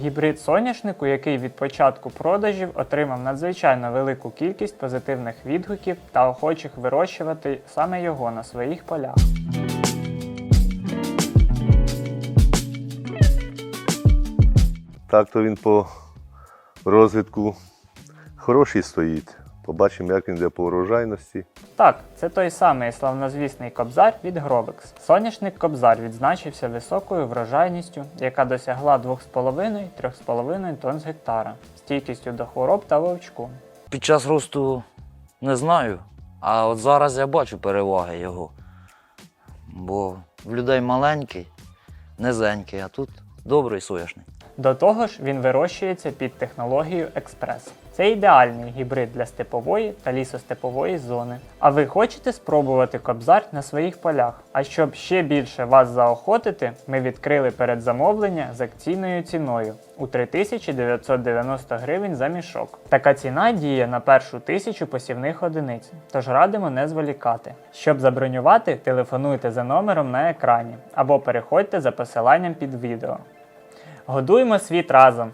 Гібрид соняшнику, який від початку продажів отримав надзвичайно велику кількість позитивних відгуків та охочих вирощувати саме його на своїх полях. Так то він по розвитку хороший стоїть. Побачимо, як він йде по урожайності. Так, це той самий славнозвісний кобзар від Гробекс. Соняшник кобзар відзначився високою врожайністю, яка досягла 2,5-3,5 тонн з гектара, стійкістю до хвороб та вовчку. Під час росту не знаю, а от зараз я бачу переваги його. Бо в людей маленький, низенький, а тут добрий соняшник. До того ж, він вирощується під технологією експрес. Це ідеальний гібрид для степової та лісостепової зони. А ви хочете спробувати кобзар на своїх полях? А щоб ще більше вас заохотити, ми відкрили передзамовлення з акційною ціною у 3990 гривень за мішок. Така ціна діє на першу тисячу посівних одиниць, тож радимо не зволікати. Щоб забронювати, телефонуйте за номером на екрані або переходьте за посиланням під відео. Годуємо світ разом!